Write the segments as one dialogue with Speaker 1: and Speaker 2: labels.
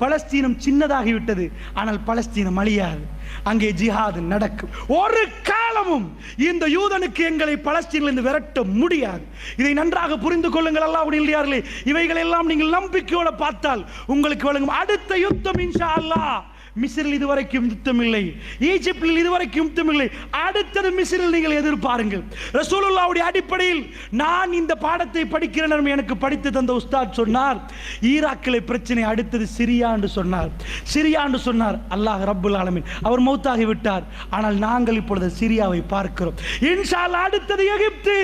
Speaker 1: பலஸ்தீனம் சின்னதாகிவிட்டது. ஆனால் பலஸ்தீனம் அழியாது. அங்கே ஜிஹாது நடக்கும். ஒரு காலமும் இந்த யூதனுக்கு எங்களை பலஸ்தீனிலிருந்து விரட்ட முடியாது. இதை நன்றாக புரிந்து கொள்ளுங்கள் அல்லாஹ்வுடைய இல்லையார்களே இவைகளெல்லாம் நீங்கள் நம்பிக்கையோட பார்த்தால் உங்களுக்கு வழங்கும் அடுத்த யுத்தம் இன்ஷா அல்லாஹ். மிஸ்ரில் இதுவரைக்கும் யுத்தம் இல்லை ஈஜிப்டில் இதுவரைக்கும் யுத்தம் இல்லை அடுத்தது மிஸ்ரில் நீங்கள் எதிர்பாருங்கள். ரசூலுல்லாவுடைய அடிப்படையில் நான் இந்த பாடத்தை படிக்கிறேன் எனக்கு படித்து தந்த உஸ்தாத் சொன்னார். ஈராக்கிலே பிரச்சனை அடுத்தது சிரியா என்று சொன்னார். சிரியா என்று சொன்னார். அல்லாஹ் ரப்புல் ஆலமின். அவர் மௌத்தாகி விட்டார். ஆனால் நாங்கள் இப்பொழுது சிரியாவை பார்க்கிறோம். இன்ஷால் அடுத்தது எகிப்து.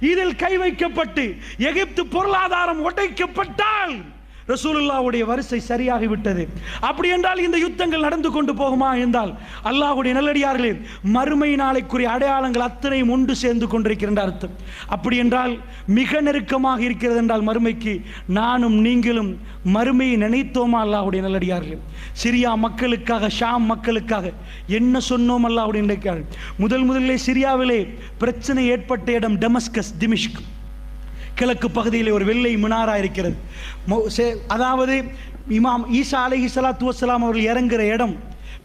Speaker 1: இதில் கை வைக்கப்பட்டு எகிப்து பொருளாதாரம் உடைக்கப்பட்டால் ரசூலுல்லாவுடைய வரிசை சரியாகிவிட்டது. அப்படி என்றால் இந்த யுத்தங்கள் நடந்து கொண்டு போகுமா என்றால் அல்லாஹ்வுடைய நல்லடியார்களே மறுமை நாளைக்குரிய அடையாளங்கள் அத்தனையும் ஒன்று சேர்ந்து கொண்டிருக்கின்ற அர்த்தம். அப்படி என்றால் மிக நெருக்கமாக இருக்கிறது என்றால் மறுமைக்கு நானும் நீங்களும் மறுமையை நினைத்தோமா அல்லாஹுடைய நல்லடியார்களே? சிரியா மக்களுக்காக ஷாம் மக்களுக்காக என்ன சொன்னோம் அல்லாஹுடைய நினைக்கிறார்கள் முதல் முதலிலே சிரியாவிலே பிரச்சனை ஏற்பட்ட இடம் டெமஸ்கஸ் திமிஷ்க். கிழக்கு பகுதியில் ஒரு வெள்ளை மினாரா இருக்கிறது. அதாவது இமாம் ஈசா அலை ஸலாத்து வசலாம் அவர்கள் இறங்குற இடம்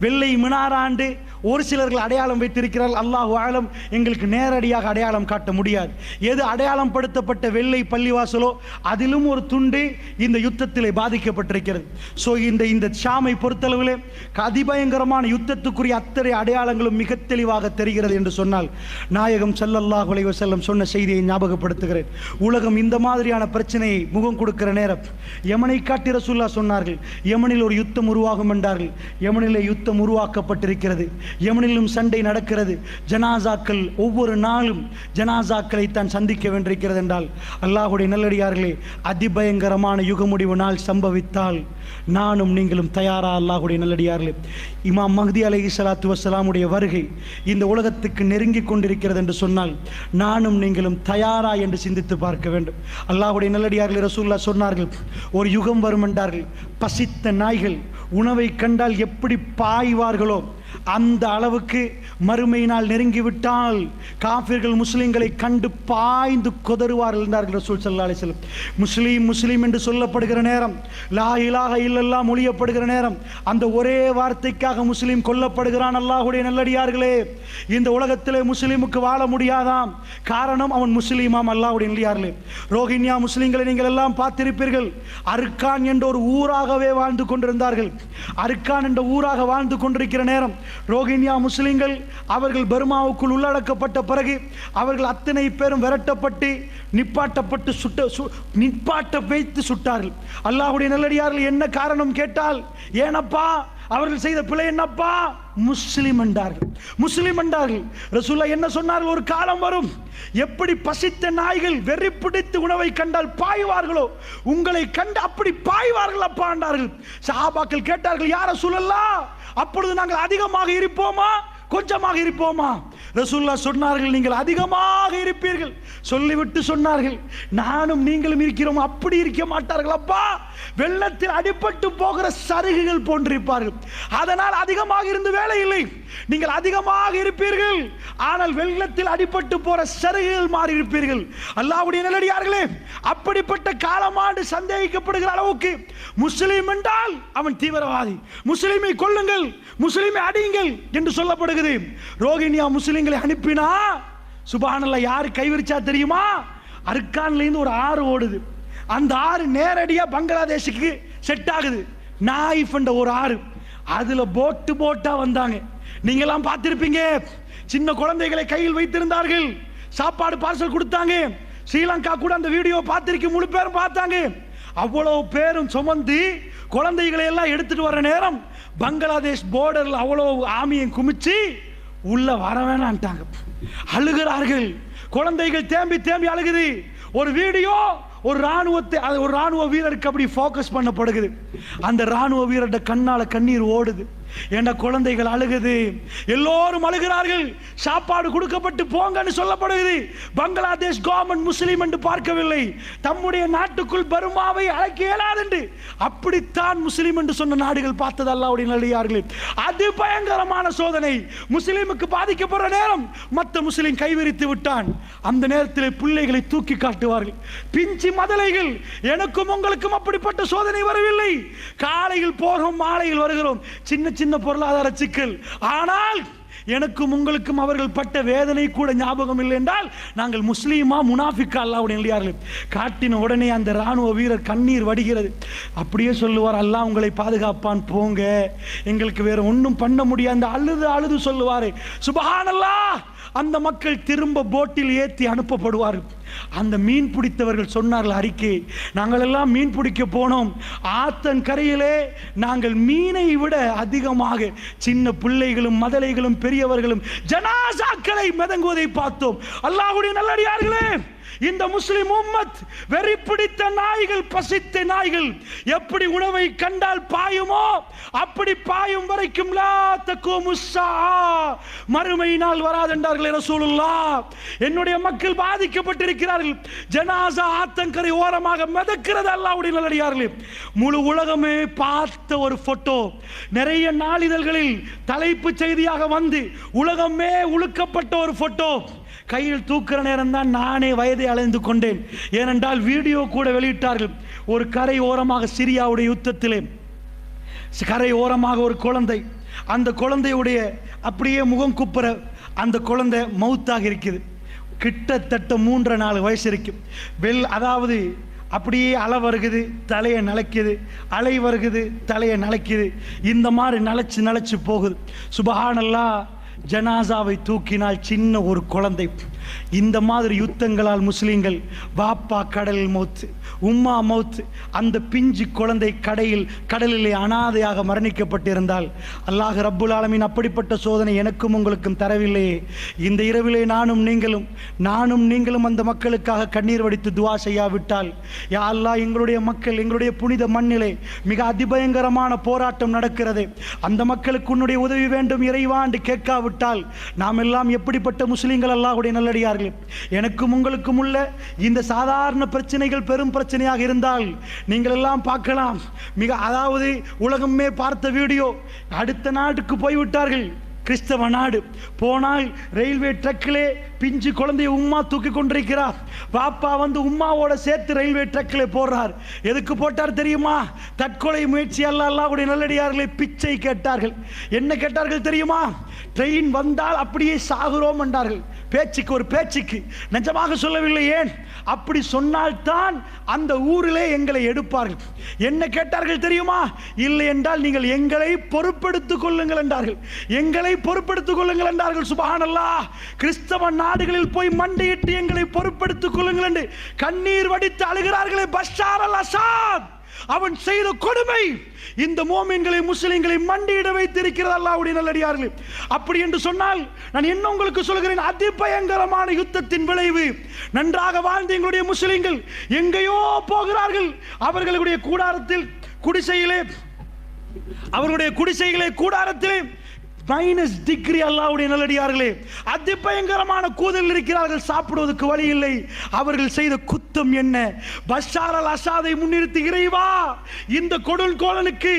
Speaker 1: வெள்ளை மினாராண்டு ஒரு சிலர்கள் அடையாளம் வைத்திருக்கிறார்கள். அல்லாஹு ஆலம் எங்களுக்கு நேரடியாக அடையாளம் காட்ட முடியாது. எது அடையாளம் படுத்தப்பட்ட வெள்ளை பள்ளிவாசலோ அதிலும் ஒரு துண்டு இந்த யுத்தத்திலே பாதிக்கப்பட்டிருக்கிறது. ஸோ இந்த இந்த ஷாமை பொறுத்தளவிலே அதிபயங்கரமான யுத்தத்துக்குரிய அத்தனை அடையாளங்களும் மிக தெளிவாக தெரிகிறது என்று சொன்னால் நாயகம் செல்லல்லாஹ் அலைஹி செல்லம் சொன்ன செய்தியை ஞாபகப்படுத்துகிறேன். உலகம் இந்த மாதிரியான பிரச்சனையை முகம் கொடுக்கிற நேரம் யமனை காட்டி ரசூல்லா சொன்னார்கள் யமனில் ஒரு யுத்தம் உருவாகும் என்றார்கள். யமனிலே யுத்தம் உருவாக்கப்பட்டிருக்கிறது. யமனிலும் சண்டை நடக்கிறது. ஜனாசாக்கள் ஒவ்வொரு நாளும் ஜனாசாக்களை தான் சந்திக்க வேண்டியிருக்கிறது என்றால் அல்லாஹுடைய நல்லடியார்களே அதிபயங்கரமான யுக முடிவு நாள் சம்பவித்தால் நானும் நீங்களும் தயாரா அல்லாஹுடைய நல்லடியார்களே. இமாம் மஹதி அலைஹி ஸலாத்து வசலாமுடைய வருகை இந்த உலகத்துக்கு நெருங்கி கொண்டிருக்கிறது என்று சொன்னால் நானும் நீங்களும் தயாரா என்று சிந்தித்து பார்க்க வேண்டும். அல்லாஹுடைய நல்லடியார்கள் ரசூல்லா சொன்னார்கள் ஒரு யுகம் வரும் என்றார்கள். பசித்த நாய்கள் உணவை கண்டால் எப்படி பாய்வார்களோ அந்த அளவுக்கு மறுமை நாள் நெருங்கிவிட்டால் காஃபிர்கள் முஸ்லீம்களை கண்டு பாய்ந்து கொதறுவார்கள் என்றார்கள் ரசூல் சல்லா அலைஹி முஸ்லீம் முஸ்லீம் என்று சொல்லப்படுகிற நேரம் லா இலாக இல்லெல்லாம் மொழியப்படுகிற நேரம் அந்த ஒரே வார்த்தைக்காக முஸ்லீம் கொல்லப்படுகிறான் அல்லாஹுடைய நல்லடியார்களே. இந்த உலகத்திலே முஸ்லீமுக்கு வாழ முடியாதாம். காரணம் அவன் முஸ்லீமாம் அல்லாஹுடைய நல்லடியார்களே. ரோஹின்யா முஸ்லீம்களை நீங்கள் எல்லாம் பார்த்திருப்பீர்கள். அர்கான் என்ற ஒரு ஊராகவே வாழ்ந்து கொண்டிருந்தார்கள். அர்கான் என்ற ஊராக வாழ்ந்து கொண்டிருக்கிற நேரம் ரோஹின்யா முஸ்லீம்கள் அவர்கள் பர்மாவுக்குள் உள்ளடக்கப்பட்ட பிறகு அவர்கள் அத்தனை பேரும் விரட்டப்பட்டு நிப்பாட்டப்பட்டு சுட்ட சு நிப்பாட்ட வைத்து சுட்டார்கள். அல்லாஹுடைய நல்லடியார்கள் என்ன காரணம் கேட்டால் ஏனப்பா அவர்கள் செய்த பிழை என்னப்பா? முஸ்லிம் என்றார்கள். முஸ்லிம் என்றார்கள். ரசூல்லா என்ன சொன்னார்கள்? ஒரு காலம் வரும். எப்படி பசித்த நாய்கள் வெறி பிடித்து உணவை கண்டால் பாய்வார்களோ உங்களை கண்டு அப்படி பாய்வார்கள் அப்பா என்றார்கள். சஹாபாக்கள் கேட்டார்கள் யார சொல்லலாம் அப்பொழுது நாங்கள் அதிகமாக இருப்போமா? கொஞ்சமாக இருப்போமா? ரசூல்லா சொன்னார்கள் நீங்கள் அதிகமாக இருப்பீர்கள். சொல்லிவிட்டு சொன்னார்கள் நானும் நீங்களும் இருக்கிறோம். அப்படி இருக்க மாட்டார்கள். அப்பா வெள்ளத்தில் அடிபட்டு போகிற சருகுகள் போன்றிருப்பார்கள். அதனால் அதிகமாக இருந்து வேலை இல்லை. நீங்கள் அதிகமாக இருப்பீர்கள் ஆனால் வெள்ளத்தில் அடிபட்டு போற சருகுகள் மாறி இருப்பீர்கள். அல்லாவுடைய நிலடியார்களே அப்படிப்பட்ட காலமாண்டு சந்தேகிக்கப்படுகிற அளவுக்கு முஸ்லீம் என்றால் அவன் தீவிரவாதி. முஸ்லீமை கொல்லுங்கள் முஸ்லீமை அடியுங்கள் என்று சொல்லப்படுகிறது. ரோஹிணியா முஸ்லிம்களை அனுப்பினா சுபானல்ல யாரு கைவிரிச்சா தெரியுமா? அர்கான்லேருந்து ஒரு ஆறு ஓடுது. அந்த ஆறு நேரடியாக பங்களாதேஷுக்கு செட் ஆகுது. நாயிஃப்ன்ற ஒரு ஆறு. அதில் போட்டு போட்டா வந்தாங்க. நீங்கெல்லாம் பார்த்துருப்பீங்க. சின்ன குழந்தைகளை கையில் வைத்திருந்தார்கள். சாப்பாடு பார்சல் கொடுத்தாங்க. ஸ்ரீலங்கா கூட அந்த வீடியோ பார்த்துருக்கு முழு பேரும் பார்த்தாங்க. அவ்வளோ பேரும் சுமந்து குழந்தைகளை எல்லாம் எடுத்துட்டு வர நேரம் பங்களாதேஷ் போர்டரில் அவ்வளோ ஆமியை குமிச்சு உள்ள வர வேணான்ட்டாங்க அழுகிறார்கள். குழந்தைகள் தேம்பி தேம்பி அழுகுது. ஒரு வீடியோ ஒரு ராணுவத்தை அது ஒரு ராணுவ வீரருக்கு அப்படி ஃபோக்கஸ் பண்ணப்படுகிறது. அந்த ராணுவ வீரர்கிட்ட கண்ணால கண்ணீர் ஓடுது. என்ற குழந்தைகள் அழுகுது? எல்லோரும் அழுகிறார்கள். சாப்பாடு கொடுக்கப்பட்டு போங்கன்னு சொல்லப்படுகிறது. பங்களாதேஷ் கவர்மெண்ட் முஸ்லீம் என்று பார்க்கவில்லை. தம்முடைய நாட்டுக்குள் பர்மாவை அழைக்க இயலாது என்று அப்படித்தான் முஸ்லீம் என்று சொன்ன நாடுகள் பார்த்தது அல்லாவுடைய நல்லியார்கள் அது பயங்கரமான சோதனை. முஸ்லீமுக்கு பாதிக்கப்படுற நேரம் மற்ற முஸ்லீம் கைவிரித்து விட்டான். அந்த நேரத்தில் பிள்ளைகளை தூக்கி காட்டுவார்கள். பிஞ்சு மதலைகள். எனக்கும் உங்களுக்கும் அப்படிப்பட்ட சோதனை வரவில்லை. காலையில் போகிறோம் மாலையில் வருகிறோம். சின்ன சின்ன பொருளாதார சிக்கல். ஆனால் எனக்கும் உங்களுக்கும் அவர்கள் பட்ட வேதனை கூட ஞாபகம் இல்லை என்றால் நாங்கள் முஸ்லீமா முனாஃபிக்கா அல்லாவுடைய இல்லையார்கள் காட்டின உடனே அந்த ராணுவ வீரர் கண்ணீர் வடிகிறது. அப்படியே சொல்லுவார் அல்லாஹ் உங்களை பாதுகாப்பான் போங்க. எங்களுக்கு வேற ஒன்றும் பண்ண முடியாது. அழுது அழுது சொல்லுவாரு சுபஹானல்லாஹ். அந்த மக்கள் திரும்ப போட்டில் ஏற்றி அனுப்பப்படுவார்கள். அந்த மீன் பிடித்தவர்கள் சொன்னார்கள் அறிக்கை நாங்கள் எல்லாம் மீன் பிடிக்க போனோம். ஆத்தன் கரையிலே நாங்கள் மீனை விட அதிகமாக சின்ன பிள்ளைகளும் மதலைகளும் பெரியவர்களும் ஜனாசாக்களை மிதங்குவதை பார்த்தோம். அல்லாஹுடைய நல்லடியார்களே இந்த முஸ்லிம் உம்மத் வெறி பிடித்த நாய்கள் பசித்த நாய்கள் எப்படி உணவை கண்டால் பாயுமோ அப்படி பாயும் வரைக்கும் மறுமை நாள் வராதென்றார்கள் ரசூலுல்லாஹ். என்னுடைய மக்கள் பாதிக்கப்பட்டிருக்கிறார்கள் ஜனாசா ஆத்தங்கரை ஓரமாக மிதக்கிறது அல்லாவுடைய நல்லடியார்களே. முழு உலகமே பார்த்த ஒரு போட்டோ நிறைய நாளிதழ்களில் தலைப்பு செய்தியாக வந்து உலகமே உழுக்கப்பட்ட ஒரு போட்டோ கையில் தூக்குற நேரம் தான் நானே வயதை அலைந்து கொண்டேன். ஏனென்றால் வீடியோ கூட வெளியிட்டார்கள். ஒரு கரை ஓரமாக சிரியாவுடைய யுத்தத்திலே. கரை ஓரமாக ஒரு குழந்தை. அந்த குழந்தையுடைய அப்படியே முகம் குப்புற அந்த குழந்தை மவுத்தாக இருக்குது கிட்டத்தட்ட மூன்று நாலு வயசு இருக்கும். வெள் அதாவது அப்படியே அலை வருகுது தலையை நிலைக்குது அலை வருகுது தலையை நிலைக்குது. இந்த மாதிரி நிலச்சி நிலச்சி போகுது. சுபஹானல்லா ஜனாசாவை தூக்கினால் சின்ன ஒரு குழந்தை. இந்த மாதிரி யுத்தங்களால் முஸ்லீம்கள் பாப்பா கடலில் மௌத்து உம்மா மௌத்து அந்த பிஞ்சு குழந்தை கடையில் கடலிலே அனாதையாக மரணிக்கப்பட்டிருந்தால் அல்லாஹ் ரப்புல் ஆலமின் அப்படிப்பட்ட சோதனை எனக்கும் உங்களுக்கும் தரவில்லையே. இந்த இரவிலே நானும் நீங்களும் நானும் நீங்களும் அந்த மக்களுக்காக கண்ணீர் வடித்து துவா செய்யாவிட்டால் யா அல்லாஹ் எங்களுடைய மக்கள் எங்களுடைய புனித மண்ணிலே மிக அதிபயங்கரமான போராட்டம் நடக்கிறது. அந்த மக்களுக்கு உன்னுடைய உதவி வேண்டும் இறைவாண்டு கேட்காவிட்டால் நாம் எல்லாம் எப்படிப்பட்ட முஸ்லீம்கள் அல்லாஹ்வுடைய நல்லடியார்கள் எனக்கும் உங்களுக்கும் உள்ள இந்த சாதாரண பிரச்சனைகள் பெரும் பிரச்சனையாக இருந்தால் நீங்கள் எல்லாம் பார்க்கலாம். மிக அதாவது உலகமே பார்த்த வீடியோ. அடுத்த நாட்டுக்கு போய்விட்டார்கள். கிறிஸ்தவ நாடு. போனால் ரயில்வே ட்ரக்கிலே பிஞ்சு குழந்தைய உம்மா தூக்கி கொண்டிருக்கிறார். பாப்பா வந்து உம்மாவோட சேர்த்து ரயில்வே ட்ரக்கில் போடுறார். எதுக்கு போட்டார் தெரியுமா? தற்கொலை முயற்சி அல்ல அல்லாஹ்வுடைய நல்லடியார்களை பிச்சை கேட்டார்கள். என்ன கேட்டார்கள் தெரியுமா? ட்ரெயின் வந்தால் அப்படியே சாகுறோம் என்றார்கள். பேச்சுக்கு ஒரு பேச்சுக்கு. நிஜமாக சொல்லவில்லை ஏன்? அப்படி சொன்னால்தான் அந்த ஊரிலே எங்களை எடுப்பார்கள். என்ன கேட்டார்கள் தெரியுமா? இல்லை என்றால் நீங்கள் எங்களை பொறுப்பெடுத்துக் கொள்ளுங்கள் என்றார்கள். எங்களை பொறுப்பெடுத்துக் கொள்ளுங்கள் என்றார்கள். சுபஹானல்லா. கிறிஸ்தவ நாடுகளில் போய் மண்டையிட்டு எங்களை பொறுப்பெடுத்துக் கொள்ளுங்கள் என்று கண்ணீர் வடித்து அழுகிறார்களே பஷார் அல் அசாத். அவன் செய்த கொடுமை. இந்த மோமீன்களை முஸ்லிம்களை மண்டியிட வைத்திருக்கிறது அல்லாவுடைய நல்லடியார்கள். அப்படி என்று சொன்னால் நான் என்ன உங்களுக்கு சொல்கிறேன்? அதிபயங்கரமான யுத்தத்தின் விளைவு. நன்றாக வாழ்ந்த எங்களுடைய முஸ்லிம்கள் எங்கேயோ போகிறார்கள். அவர்களுடைய கூடாரத்தில் குடிசையிலே அவர்களுடைய குடிசைகளே கூடாரத்திலே மைனஸ் டிகிரி அல்லாவுடைய நல்லடியார்களே. அதிபயங்கரமான கூதல் இருக்கிறார்கள் சாப்பிடுவதற்கு வழி இல்லை. அவர்கள் செய்த குத்தம் என்ன? பஷார் அல் அசாதை முன்னிறுத்தி இறைவா இந்த கொடல் கோலனுக்கு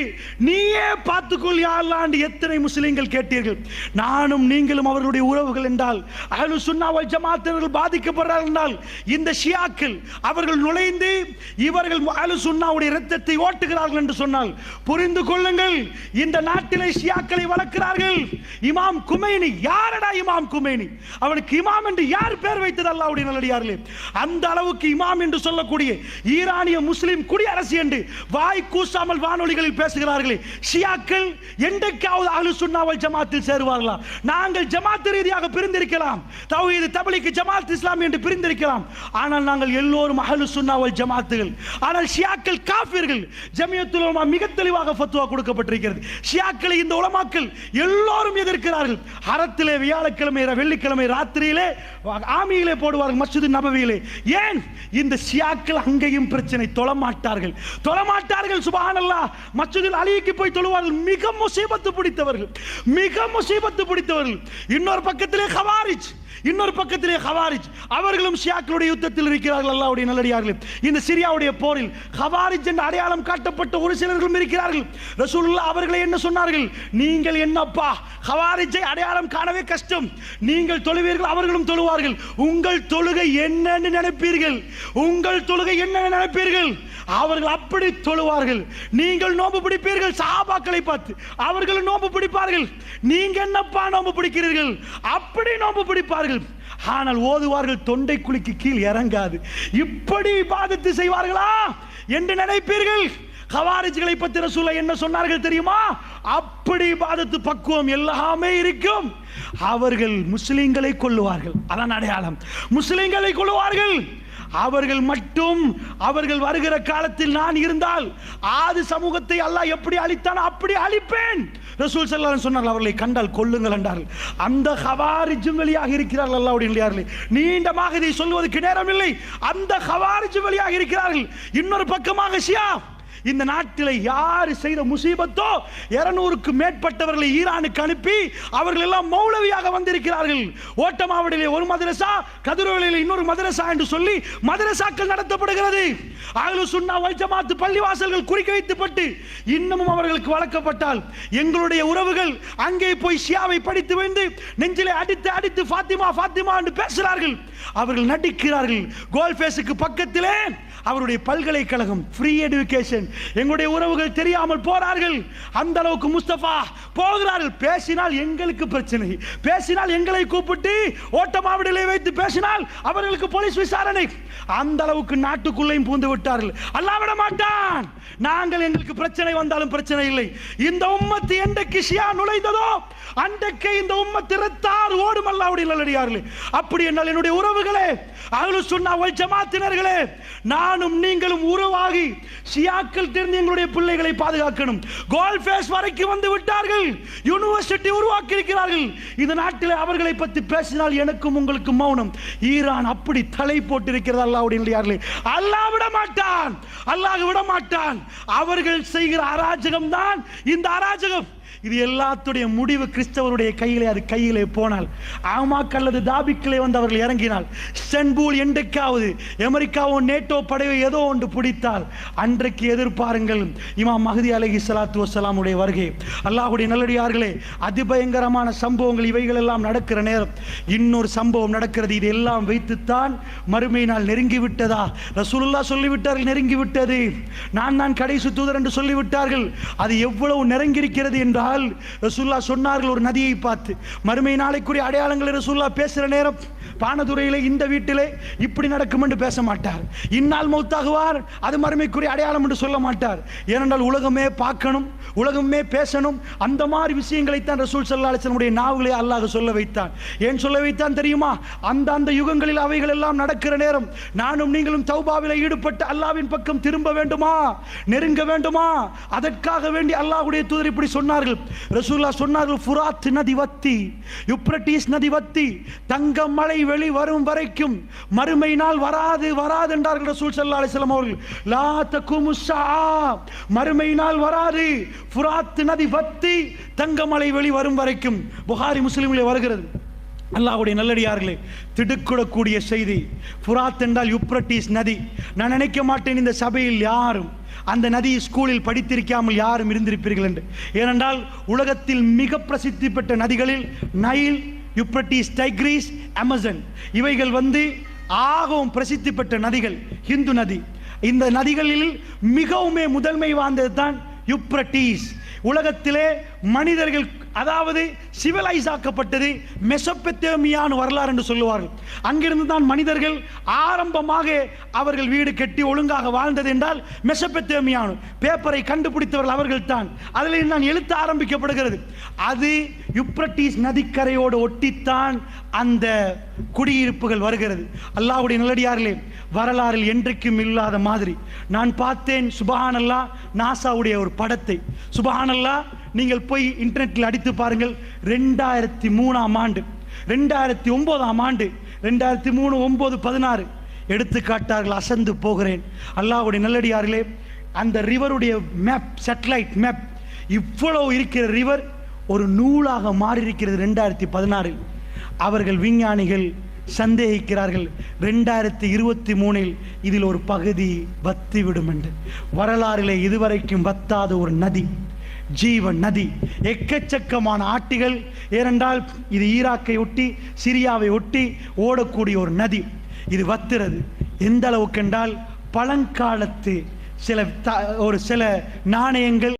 Speaker 1: நீயே பார்த்துக்கொள் யாழ்லாண்டு எத்தனை முஸ்லீம்கள் கேட்டீர்கள். நானும் நீங்களும் அவர்களுடைய உறவுகள் என்றால் அகலு சுன்னாவல் ஜமாத்தினர்கள் பாதிக்கப்படுறார்கள் என்றால் இந்த ஷியாக்கள் அவர்கள் நுழைந்து இவர்கள் அகலு சுன்னாவுடைய இரத்தத்தை ஓட்டுகிறார்கள் என்று சொன்னால் புரிந்து கொள்ளுங்கள் இந்த நாட்டிலே ஷியாக்களை வளர்க்கிறார்கள் இமாம் குமைனி யாரடா இமாம் குமைனி? அவனுக்கு இமாம் என்று யார் பேர் வைத்தது அல்லாவுடைய நல்லடியார்களே? அந்த அளவுக்கு இமாம் என்று சொல்லக்கூடிய ஈரானிய முஸ்லிம் குடியரசு என்று வாய் கூசாமல் வானொலிகளில் பேசுகிறார்களே. ஷியாக்கள் என்றைக்காவது அகலு சுண்ணாவல் ஜமாத்தில் சேருவார்களா? நாங்கள் ஜமாத் ரீதியாக பிரிந்திருக்கலாம். தௌஹீது தபலிக்கு ஜமாத் இஸ்லாம் என்று பிரிந்திருக்கலாம். ஆனால் நாங்கள் எல்லோரும் அகலு சுண்ணாவல் ஜமாத்துகள். ஆனால் ஷியாக்கள் காஃபிர்கள். ஜமியத்துலமா மிக தெளிவாக ஃபத்துவா கொடுக்கப்பட்டிருக்கிறது. ஷியாக்களை இந்த உலமாக்கள் எல்லோரும் எதிர்க்கிறார்கள். அறத்திலே வியாழக்கிழமை வெள்ளிக்கிழமை ராத்திரியிலே ஆமியிலே போடுவார்கள் மஸ்ஜித் நபவியிலே. ஏன்? இந்த ஷியாக்கள் அங்கேயும் பிரச்சனை. தொழமாட்டார்கள். தொழமாட்டார்கள் சுபஹானல்லாஹ் மஸ்ஜிதில் அலிக்கு போய் தொழுவார்கள். மிக முசீபத்து பிடித்தவர்கள். மிக முசீபத்து பிடித்தவர்கள். இன்னொரு பக்கத்திலே ஹவாரிஜ் இன்னொரு பக்கத்திலே ஹவாரிஜ் அவர்களும் ஷியாக்களுடைய யுத்தத்தில் இருக்கிறார்கள் அல்லாவுடைய நல்லடியார்கள். இந்த சிரியாவுடைய போரில் ஹவாரிஜ் என்ற அடையாளம் காட்டப்பட்ட ஒரு சிலர்களும் இருக்கிறார்கள். ரசூலுல்லாஹ் அவர்களை என்ன சொன்னார்கள்? நீங்கள் என்னப்பா? ஹவாரிஜை அடையாளம் காணவே கஷ்டம். நீங்கள் தொழுவீர்கள் அவர்களும் தொழுவார்கள். உங்கள் தொழுகை என்னன்னு நினைப்பீர்கள். உங்கள் தொழுகை என்ன நினைப்பீர்கள். அவர்கள் அப்படி தொழுவார்கள். நீங்கள் நோம்பு பிடிப்பீர்கள் சாபாக்களை பார்த்து. அவர்கள் நோம்பு பிடிப்பார்கள். நீங்க என்னப்பா நோம்பு பிடிக்கிறீர்கள்? அப்படி நோம்பு பிடிப்பார்கள். ஆனால் ஓதுவார்கள் தொண்டை குழிக்கு கீழ் இறங்காது. இப்படி பாதித்து செய்வார்களா? என்று நினைப்பீர்கள். ஹவாரிஜ்களை பத்தி ரசூல என்ன சொன்னார்கள் தெரியுமா? அப்படி பாதத்து பக்குவம் எல்லாமே இருக்கும். அவர்கள் முஸ்லிம்களை கொல்லுவார்கள். அதான் அடையாளம். முஸ்லிம்களை கொள்ளுவார்கள் அவர்கள் மட்டும் அவர்கள் வருகிற காலத்தில் நான் இருந்தால் ஆது சமூகத்தை அல்லாஹ் எப்படி அழித்தான் அப்படி அழிப்பேன். ரசூல் ஸல்லல்லாஹு சொன்னார்கள் அவர்களை கண்டால் கொல்லுங்கள் என்றார்கள். அந்த ஹவாரிஜும் வெளியாக இருக்கிறார்கள் அல்லா நிலையார்களே நீண்டமாக இதை சொல்வதற்கு நேரமில்லை. அந்த ஹவாரிஜும் வெளியாக இருக்கிறார்கள். இன்னொரு பக்கமாக ஷியா இந்த நாட்டில் யார் செய்த முசீபத்தோ இருநூறுக்கு மேற்பட்டவர்களை ஈரானுக்கு அனுப்பி அவர்கள் எல்லாம் மௌலவியாக வந்திருக்கிறார்கள். ஓட்டமாவடியிலே ஒரு மதரசா கதிரவழியில் இன்னொரு மதரசா என்று சொல்லி மதரசாக்கள் நடத்தப்படுகிறது. அகலு சுண்ணா வைஜமாத்து ஜமாத்து பள்ளிவாசல்கள் குறிக்க வைத்துப்பட்டு இன்னமும் அவர்களுக்கு வளர்க்கப்பட்டால் எங்களுடைய உறவுகள் அங்கே போய் ஷியாவை படித்து வந்து நெஞ்சிலே அடித்து அடித்து ஃபாத்திமா ஃபாத்திமா என்று பேசுகிறார்கள். அவர்கள் நடிக்கிறார்கள். கோல்ஃபேஸுக்கு பக்கத்திலே அவருடைய பல்கலைக்கழகம் ஃப்ரீ எடுக்கேஷன் எங்களுடைய உறவுகள் தெரியாமல் போறார்கள். அந்த அளவுக்கு முஸ்தபா போகிறார்கள். பேசினால் எங்களுக்கு பிரச்சனை. பேசினால் எங்களை கூப்பிட்டு ஓட்டமாவிடலை வைத்து பேசினால் அவர்களுக்கு போலீஸ் விசாரணை. அந்த அளவுக்கு நாட்டுக்குள்ளேயும் பூந்து விட்டார்கள். அல்லாஹ் விட மாட்டான். நாங்கள் எங்களுக்கு பிரச்சனை வந்தாலும் பிரச்சனை இல்லை. இந்த உம்மத்து என்றைக்கு ஷியா நுழைந்ததோ அன்றைக்கு இந்த உம்மத்து இரத்தார் ஓடும் அல்லாவுடைய நல்லடியார்களே. அப்படி என்னால் என்னுடைய உறவுகளே அகலு சொன்னா வல் ஜமாத்தினர்களே நானும் நீங்களும் உருவாகி ஷியாக்கள் தெரிந்து எங்களுடைய பிள்ளைகளை பாதுகாக்கணும். கோல் ஃபேஸ் வரைக்கும் வந்து விட்டார்கள். யூனிவர்சிட்டி உருவாக்கி இருக்கிறார்கள் இந்த நாட்டில் அவர்களை பற்றி பேசினால் எனக்கும் உங்களுக்கு மௌனம். ஈரான் அப்படி தலை போட்டிருக்கிறது. அல்லாவுடைய அல்லாஹ் விட மாட்டான் அல்லாஹ் விட மாட்டான் அவர்கள் செய்கிற அராஜகம் தான் இந்த அராஜகம். இது எல்லாத்துடைய முடிவு கிறிஸ்தவருடைய கையிலே அது கையிலே போனால். ஆமாக் அல்லது தாபிக்கிலே வந்து அவர்கள் இறங்கினால். சென்பூல் என்றைக்காவது அமெரிக்காவோ நேட்டோ படையோ ஏதோ ஒன்று பிடித்தால் அன்றைக்கு எதிர்பாருங்கள் இமாம் மஹதி அலஹி சலாத்து வசலாமுடைய வருகை. அல்லாஹுடைய நல்லடியார்களே அதிபயங்கரமான சம்பவங்கள் இவைகள் எல்லாம் நடக்கிற நேரம். இன்னொரு சம்பவம் நடக்கிறது இது எல்லாம் வைத்துத்தான் மறுமை நாள் நெருங்கி விட்டதா ரசூலுல்லா சொல்லிவிட்டார்கள் நெருங்கி விட்டது நான் தான் கடைசி தூதர் என்று சொல்லிவிட்டார்கள். அது எவ்வளவு நெருங்கியிருக்கிறது என்றால் ரசூல்லா சொன்னார்கள் ஒரு நதியை பார்த்து. மறுமை நாளைக்குரிய அடையாளங்களை ரசுல்லா பேசுகிற நேரம் பானதுரையிலே இந்த வீட்டிலே இப்படி நடக்கும் என்று பேச மாட்டார். இந்நாள் மௌத்தாகுவார் அது மறுமைக்குரிய அடையாளம் என்று சொல்ல மாட்டார். ஏனென்றால் உலகமே பார்க்கணும் உலகமே பேசணும் அந்த மாதிரி விஷயங்களைத்தான் ரசூல் சல்லா அலிஸ்லமுடைய நாவுகளை அல்லாஹ் சொல்ல வைத்தான். ஏன் சொல்ல வைத்தான் தெரியுமா? அந்த அந்த யுகங்களில் அவைகள் எல்லாம் நடக்கிற நேரம் நானும் நீங்களும் தௌபாவில் ஈடுபட்டு அல்லாவின் பக்கம் திரும்ப வேண்டுமா? நெருங்க வேண்டுமா? அதற்காக வேண்டி அல்லாஹ்வுடைய தூதர் இப்படி சொன்னார்கள். ரசூல்லா சொன்னார்கள் ஃபுராத் நதி வத்தி யுப்ரட்டிஸ் நதி வத்தி தங்க மழை வெளி வரும் வரைக்கும் மறுமை நாள் வராது வராது என்றார்கள் ரசூல் சல்லா அலிஸ்லாம் அவர்கள். லா தகுமுஷா மறுமை நாள் வராது ஃபுராத் நதி வத்தி தங்க மழை வெளி வரும் வரைக்கும். புகாரி முஸ்லிமிலே வருகிறது. அல்லாஹ்வுடைய நல்லடியார்களே திடுக்கிடக்கூடிய செய்தி ஃபுராத் என்றால் யுப்ரட்டிஸ் நதி. நான் நினைக்க மாட்டேன் இந்த சபையில் யாரும் அந்த நதி ஸ்கூலில் படித்திருக்காமல் யாரும் இருந்திருப்பீர்கள் என்று. ஏனென்றால் உலகத்தில் மிக பிரசித்தி பெற்ற நதிகளில் நைல் யுப்ரட்டீஸ் டைக்ரீஸ் அமேசன் இவைகள் வந்து ஆகவும் பிரசித்தி பெற்ற நதிகள் ஹிந்து நதி. இந்த நதிகளில் மிகவுமே முதன்மை வாய்ந்தது தான் யுப்ரட்டீஸ் உலகத்திலே மனிதர்கள் அதாவது சிவிலைஸ் ஆக்கப்பட்டது மெசப்பெத்தேமியான வரலாறு என்று சொல்லுவார்கள். அங்கிருந்து தான் மனிதர்கள் ஆரம்பமாக அவர்கள் வீடு கட்டி ஒழுங்காக வாழ்ந்தது என்றால் மெசப்பெத்தேமியானு பேப்பரை கண்டுபிடித்தவர்கள் அவர்கள் தான் அதில் தான் எழுத்து ஆரம்பிக்கப்படுகிறது. அது யுப்ரட்டிஸ் நதிக்கரையோடு ஒட்டித்தான் அந்த குடியிருப்புகள் வருகிறது. அல்லாஹ்வுடைய நிலடியார்களே வரலாறில் என்றைக்கும் இல்லாத மாதிரி நான் பார்த்தேன். சுபஹானல்லா நாசாவுடைய ஒரு படத்தை. சுபஹானல்லா நீங்கள் போய் இன்டர்நெட்டில் அடித்து பாருங்கள். ரெண்டாயிரத்தி மூணாம் ஆண்டு. ரெண்டாயிரத்தி ஒன்பதாம் ஆண்டு. ரெண்டாயிரத்தி மூணு ஒன்பது பதினாறு. எடுத்துக்காட்டார்கள் அசந்து போகிறேன். அல்லாஹ்வுடைய நல்லடியார்களே அந்த ரிவருடைய மேப் சேட்டலைட் மேப் இவ்வளவு இருக்கிற ரிவர் ஒரு நூலாக மாறியிருக்கிறது ரெண்டாயிரத்தி பதினாறில் அவர்கள் விஞ்ஞானிகள் சந்தேகிக்கிறார்கள் ரெண்டாயிரத்தி இருபத்தி மூணில் இதில் ஒரு பகுதி வத்திவிடும் என்று. வரலாறிலே இதுவரைக்கும் வத்தாத ஒரு நதி. ஜீவன் நதி. எக்கச்சக்கமான ஆட்டிகள் ஏனென்றால் இது ஈராக்கை ஒட்டி சிரியாவை ஒட்டி ஓடக்கூடிய ஒரு நதி. இது வத்துறது. எந்த அளவுக்கு என்றால் பழங்காலத்து சில ஒரு சில நாணயங்கள்